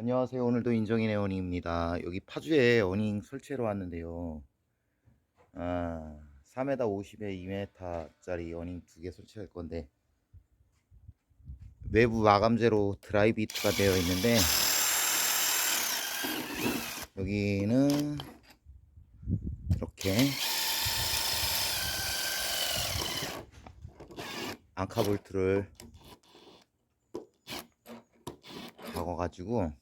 안녕하세요. 오늘도 인정인의 어닝입니다. 여기 파주에 어닝 설치하러 왔는데요. 아, 3m 50에 2m짜리 어닝 두 개 설치할 건데 외부 마감재로 드라이브 히트가 되어 있는데 여기는 이렇게 앙카볼트를 박아가지고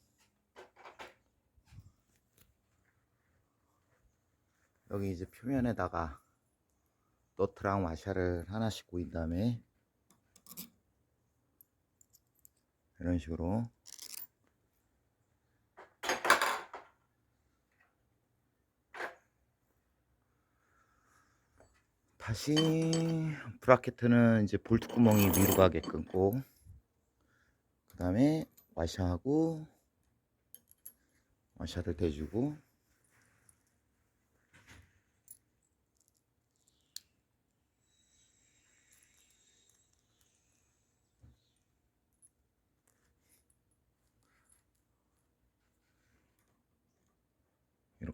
여기 이제 표면에다가 너트랑 와샤를 하나씩 고인 다음에 이런 식으로 다시 브라켓트는 이제 볼트 구멍이 위로 가게끔 꼭그 다음에 와샤하고 와샤를 대주고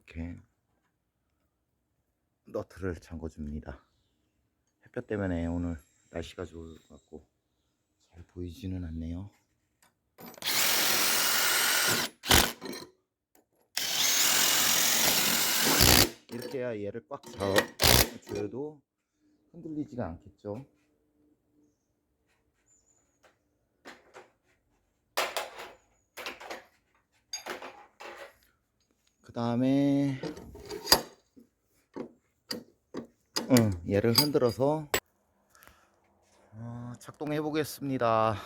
이렇게 너트를 잠궈 줍니다. 햇볕 때문에 오늘 날씨가 좋을 것 같고 잘 보이지는 않네요. 이렇게 해야 얘를 꽉 잡아줘도 흔들리지가 않겠죠. 그 다음에 응, 얘를 흔들어서 어, 작동해 보겠습니다.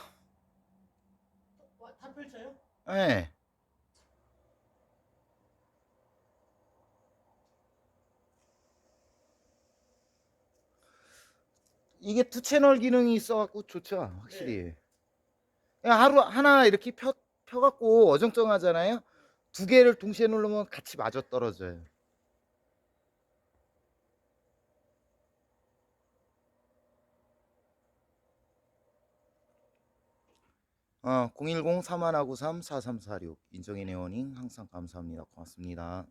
와, 다 펼쳐요? 네. 이게 투 채널 기능이 있어갖고 좋죠, 확실히. 그냥 하루 하나 이렇게 펴 펴갖고 어정쩡하잖아요. 두 개를 동시에 누르면 같이 맞아 떨어져요. 어, 010-3193-4346 인정인의 원인 항상 감사합니다. 고맙습니다.